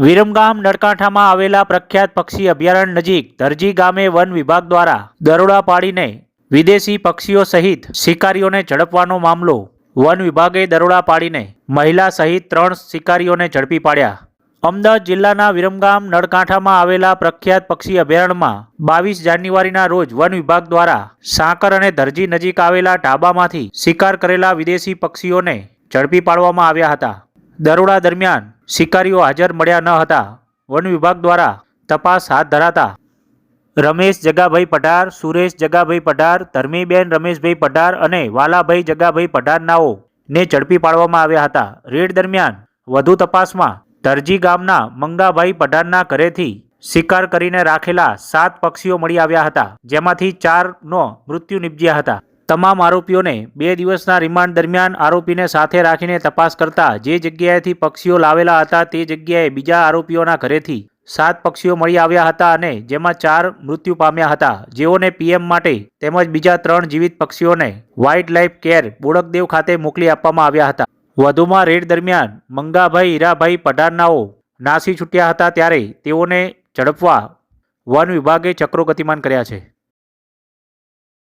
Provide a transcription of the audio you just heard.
વિરમગામ નળકાંઠામાં આવેલા પ્રખ્યાત પક્ષી અભયારણ્ય નજીક દરજી ગામે વન વિભાગ દ્વારા દરોડા પાડીને વિદેશી પક્ષીઓ સહિત શિકારીઓને ઝડપવાનો મામલો. વન વિભાગે દરોડા પાડીને મહિલા સહિત ત્રણ શિકારીઓને ઝડપી પાડ્યા. અમદાવાદ જિલ્લાના વિરમગામ નળકાંઠામાં આવેલા પ્રખ્યાત પક્ષી અભયારણ્યમાં બાવીસ જાન્યુઆરીના રોજ વન વિભાગ દ્વારા સાંકર અને ધરજી નજીક આવેલા ઢાબામાંથી શિકાર કરેલા વિદેશી પક્ષીઓને ઝડપી પાડવામાં આવ્યા હતા. દરોડા દરમિયાન શિકારીઓ હાજર મળ્યા ન હતા. વન વિભાગ દ્વારા તપાસ હાથ ધરાતા રમેશ જગાભાઈ પઢાર, સુરેશ જગાભાઈ પઢાર, ધર્મીબેન રમેશભાઈ પઢાર અને વાલાભાઈ જગાભાઈ પઢારનાઓ ને ઝડપી પાડવામાં આવ્યા હતા. રેડ દરમિયાન વધુ તપાસમાં ધરજી ગામના મંગાભાઈ પઢારના ઘરેથી શિકાર કરીને રાખેલા સાત પક્ષીઓ મળી આવ્યા હતા, જેમાંથી ચારનો મૃત્યુ નિપજ્યા હતા. તમામ આરોપીઓને બે દિવસના રિમાન્ડ દરમિયાન આરોપીને સાથે રાખીને તપાસ કરતા જે જગ્યાએથી પક્ષીઓ લાવેલા હતા તે જગ્યાએ બીજા આરોપીઓના ઘરેથી સાત પક્ષીઓ મળી આવ્યા હતા અને જેમાં ચાર મૃત્યુ પામ્યા હતા. જેઓને પીએમ માટે તેમજ બીજા ત્રણ જીવિત પક્ષીઓને વાઇલ્ડ લાઇફ કેર બોડકદેવ ખાતે મોકલી આપવામાં આવ્યા હતા. વધુમાં રેડ દરમિયાન મંગાભાઈ, હીરાભાઈ પઢારનાઓ નાસી છૂટ્યા હતા ત્યારે તેઓને ઝડપવા વન વિભાગે ચક્રો ગતિમાન કર્યા છે.